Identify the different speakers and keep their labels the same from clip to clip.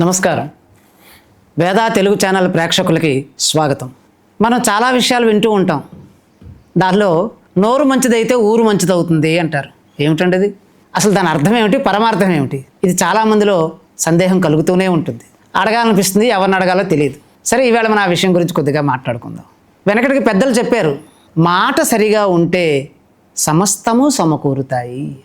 Speaker 1: నమస్కారం. వేదా తెలుగు ఛానల్ ప్రేక్షకులకి స్వాగతం. మనం చాలా విషయాలు వింటూ ఉంటాం. దానిలో నోరు మంచిదైతే ఊరు మంచిదవుతుంది అంటారు. ఏమిటండి అసలు దాని అర్థం ఏమిటి? పరమార్థం ఏమిటి? ఇది చాలామందిలో సందేహం కలుగుతూనే ఉంటుంది. అడగాలనిపిస్తుంది ఎవరిని అడగాలో తెలియదు. సరే ఈవేళ మనం ఆ విషయం గురించి కొద్దిగా మాట్లాడుకుందాం. వెనకటికి పెద్దలు చెప్పారు మాట సరిగా ఉంటే సమస్తము సమకూరుతాయి.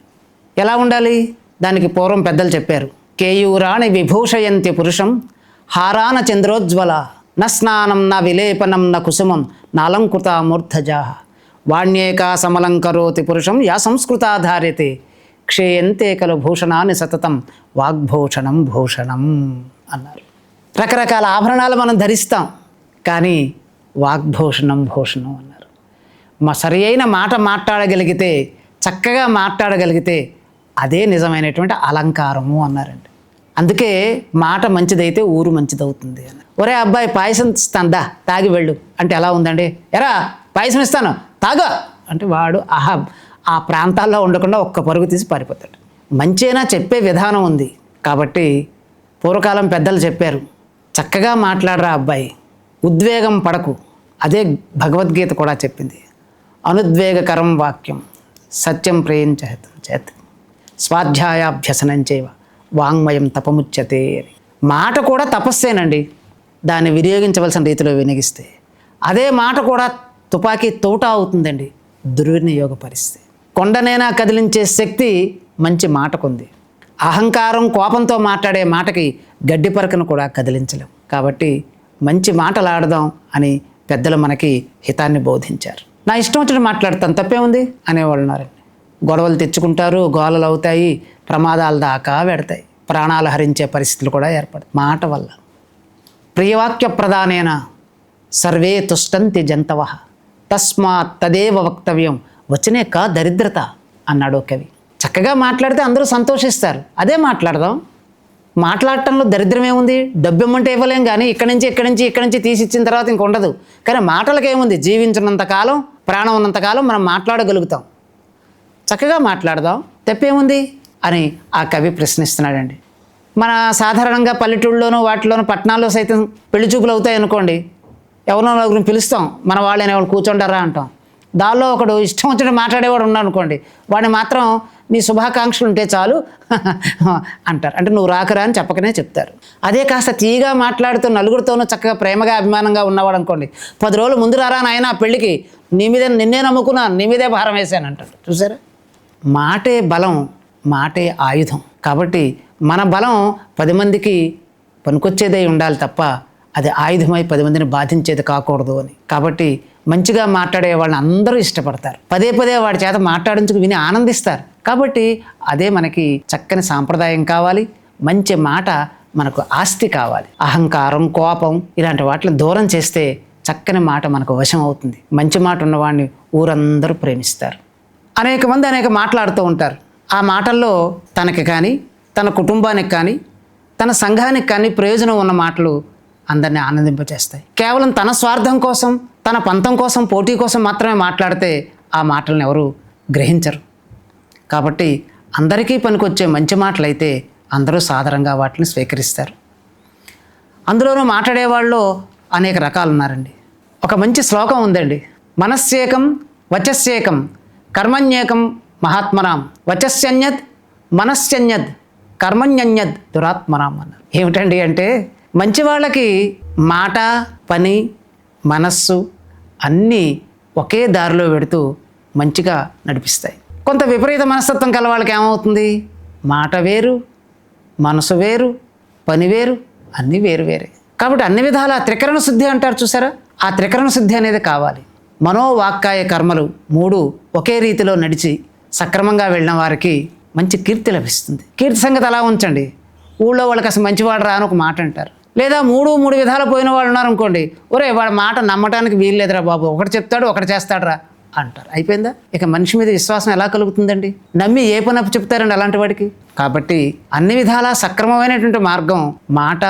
Speaker 1: ఎలా ఉండాలి? దానికి పూర్వం పెద్దలు చెప్పారు కేయూరాణి విభూషయంతి పురుషం హారాన చంద్రోజ్వల న స్నానం న విలేపనం న కుసుమం నాలంకృత మూర్ధజా వాణ్యేకా సమలంకరోతి పురుషం యా సంస్కృతాధార్యతే క్షేయంతే కలు భూషణాన్ని సతతం వాగ్భూషణం భూషణం అన్నారు. రకరకాల ఆభరణాలు మనం ధరిస్తాం కానీ వాగ్భూషణం భూషణం అన్నారు. మా సరి అయిన మాట మాట్లాడగలిగితే చక్కగా మాట్లాడగలిగితే అదే నిజమైనటువంటి అలంకారము అన్నారండి. అందుకే మాట మంచిదైతే ఊరు మంచిదవుతుంది అని. ఒరే అబ్బాయి పాయసం ఇస్తాందా? తాగి వెళ్ళు. అంటే ఎలా ఉందండి? ఎరా పాయసం ఇస్తాను. తాగా. అంటే వాడు ఆహా ఆ ప్రాంతాల్లో ఉండకుండా ఒక్క పరుగు తీసి పారిపోతాడు. మంచేనా చెప్పే విధానం ఉంది. కాబట్టి పూర్వకాలం పెద్దలు చెప్పారు చక్కగా మాట్లాడరా అబ్బాయి. ఉద్వేగం పడకు. అదే భగవద్గీత కూడా చెప్పింది. అనుద్వేగకరం వాక్యం. సత్యం ప్రేయించేత చేత్. స్వాధ్యాయాభ్యసనం చేయవ వాంగ్మయం తపముచ్యతే అని. మాట కూడా తపస్సేనండి. దాన్ని వినియోగించవలసిన రీతిలో వినియోగిస్తే. అదే మాట కూడా తుపాకీ తోట అవుతుందండి. దుర్వినియోగపరిస్తే. కొండనైనా కదిలించే శక్తి మంచి మాటకుంది. అహంకారం కోపంతో మాట్లాడే మాటకి గడ్డి పరకను కూడా కదిలించలేం. కాబట్టి మంచి మాటలాడదాం అని పెద్దలు మనకి హితాన్ని బోధించారు. నా ఇష్టం వచ్చిన మాట్లాడతాను. తప్పే ఉంది అనేవాళ్ళు ఉన్నారండి గొడవలు తెచ్చుకుంటారు గోలలు అవుతాయి ప్రమాదాల దాకా పెడతాయి. ప్రాణాలు హరించే పరిస్థితులు కూడా ఏర్పడతాయి. మాట వల్ల. ప్రియవాక్య ప్రధానేన సర్వే తుష్టంతి జంతవ. తస్మాత్ తదేవ వక్తవ్యం. వచనే కా దరిద్రత అన్నాడు కవి. చక్కగా మాట్లాడితే అందరూ సంతోషిస్తారు. అదే మాట్లాడదాం. మాట్లాడటంలో దరిద్రం ఏముంది? డబ్బు ఇమ్మంటే ఇవ్వలేం కానీ ఇక్కడి నుంచి ఇక్కడి నుంచి ఇక్కడి నుంచి తీసి ఇచ్చిన తర్వాత ఇంక ఉండదు. కానీ మాటలకేముంది? జీవించినంతకాలం ప్రాణం ఉన్నంతకాలం మనం మాట్లాడగలుగుతాం. చక్కగా మాట్లాడదాం. తప్పేముంది? అని ఆ కవి ప్రశ్నిస్తున్నాడండి. మన సాధారణంగా పల్లెటూళ్ళలోనూ వాటిలోనూ పట్టణాల్లో సైతం పెళ్ళి చూపులు అవుతాయి అనుకోండి. ఎవరినో నలుగురిని పిలుస్తాం. మన వాళ్ళని ఎవరు కూర్చోండారా అంటాం. దానిలో ఒకడు ఇష్టం వచ్చినట్టు మాట్లాడేవాడు ఉన్నాడు అనుకోండి. వాడిని మాత్రం నీ శుభాకాంక్షలు ఉంటే చాలు అంటారు. అంటే నువ్వు రాకరా అని చెప్పకనే చెప్తారు. అదే కాస్త తీగా మాట్లాడుతూ నలుగురితోనూ చక్కగా ప్రేమగా అభిమానంగా ఉన్నవాడు అనుకోండి. పది రోజులు ముందు రారా నాయన ఆ పెళ్ళికి నీ మీదే నిన్నే నమ్ముకున్నాను నీ మీదే భారం వేశాను అంటారు చూసారా? మాటే బలం మాటే ఆయుధం. కాబట్టి మన బలం పది మందికి పనికొచ్చేదే ఉండాలి తప్ప అది ఆయుధమై పది మందిని బాధించేది కాకూడదు అని. కాబట్టి మంచిగా మాట్లాడే వాళ్ళని అందరూ ఇష్టపడతారు. పదే పదే వాడి చేత మాట్లాడించుకు విని ఆనందిస్తారు. కాబట్టి అదే మనకి చక్కని సాంప్రదాయం కావాలి. మంచి మాట మనకు ఆస్తి కావాలి. అహంకారం కోపం ఇలాంటి వాటిని దూరం చేస్తే చక్కని మాట మనకు వశం అవుతుంది. మంచి మాట ఉన్నవాడిని ఊరందరూ ప్రేమిస్తారు. అనేక మంది అనేక మాట్లాడుతూ ఉంటారు. ఆ మాటల్లో తనకి కానీ తన కుటుంబానికి కానీ తన సంఘానికి కానీ ప్రయోజనం ఉన్న మాటలు అందరినీ ఆనందింపచేస్తాయి. కేవలం తన స్వార్థం కోసం తన పంతం కోసం పోటీ కోసం మాత్రమే మాట్లాడితే ఆ మాటలను ఎవరు గ్రహించరు. కాబట్టి అందరికీ పనికొచ్చే మంచి మాటలైతే అందరూ సాధారణంగా వాటిని స్వీకరిస్తారు. అందులోనూ మాట్లాడేవాళ్ళు అనేక రకాలు ఉన్నారండి ఒక మంచి శ్లోకం ఉందండి. మనస్సేకం వచస్సేకం కర్మణ్యేకం మహాత్మనాం. వచస్యన్యద్ మనస్యన్యద్ కర్మణ్యన్యద్ దురాత్మనాం అన్నారు ఏమిటండి అంటే మంచి వాళ్ళకి మాట పని మనస్సు అన్నీ ఒకే దారిలో పెడుతూ మంచిగా నడిపిస్తాయి. కొంత విపరీత మనస్తత్వం కల వాళ్ళకి ఏమవుతుంది? మాట వేరు మనసు వేరు పని వేరు అన్నీ వేరు వేరే. కాబట్టి అన్ని విధాల త్రికరణ శుద్ధి అంటారు చూసారా? ఆ త్రికరణ శుద్ధి అనేది కావాలి. మనోవాక్కాయ కర్మలు మూడు ఒకే రీతిలో నడిచి సక్రమంగా వెళ్ళిన వారికి మంచి కీర్తి లభిస్తుంది. కీర్తి సంగతి అలా ఉంచండి. ఊళ్ళో వాళ్ళకి అసలు మంచివాడు రా అని ఒక మాట అంటారు. లేదా మూడు మూడు విధాలు పోయిన వాళ్ళు ఉన్నారు అనుకోండి ఒరే వాడి మాట నమ్మటానికి వీలు లేదురా బాబు ఒకటి చెప్తాడు ఒకటి చేస్తాడురా అంటారు. అయిపోయిందా? ఇక మనిషి మీద విశ్వాసం ఎలా కలుగుతుందండి? నమ్మి ఏ పని అప్పు చెప్తారండి అలాంటి వాడికి? కాబట్టి అన్ని విధాలా సక్రమమైనటువంటి మార్గం మాట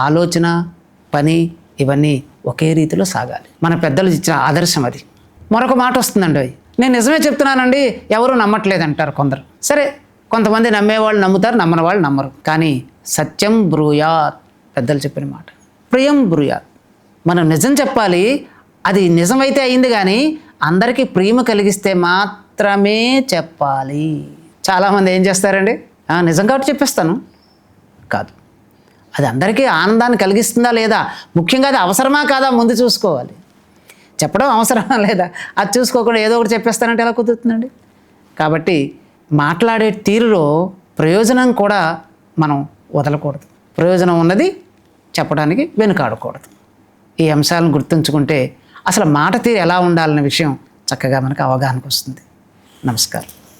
Speaker 1: ఆలోచన పని ఇవన్నీ ఒకే రీతిలో సాగాలి. మన పెద్దలు ఇచ్చిన ఆదర్శం అది. మరొక మాట వస్తుందండి అవి నేను నిజమే చెప్తున్నానండి ఎవరు నమ్మట్లేదు అంటారు కొందరు. సరే కొంతమంది నమ్మేవాళ్ళు నమ్ముతారు నమ్మని వాళ్ళు నమ్మరు. కానీ సత్యం బ్రూయాత్ పెద్దలు చెప్పిన మాట. ప్రియం బ్రూయాత్. మనం నిజం చెప్పాలి అది నిజమైతే అయింది కానీ అందరికీ ప్రేమ కలిగిస్తే మాత్రమే చెప్పాలి. చాలామంది ఏం చేస్తారండి? నిజం కాబట్టి చెప్పేస్తాను. కాదు. అది అందరికీ ఆనందాన్ని కలిగిస్తుందా లేదా? ముఖ్యంగా అది అవసరమా కాదా? ముందు చూసుకోవాలి. చెప్పడం అవసరమా లేదా? అది చూసుకోకుండా ఏదో ఒకటి చెప్పేస్తానంటే ఎలా కుదురుతుందండి? కాబట్టి మాట్లాడే తీరులో ప్రయోజనం కూడా మనం వదలకూడదు. ప్రయోజనం ఉన్నది చెప్పడానికి వెనుకాడకూడదు. ఈ అంశాలను గుర్తుంచుకుంటే అసలు మాట తీరు ఎలా ఉండాలనే విషయం చక్కగా మనకు అవగాహనకు వస్తుంది నమస్కారం.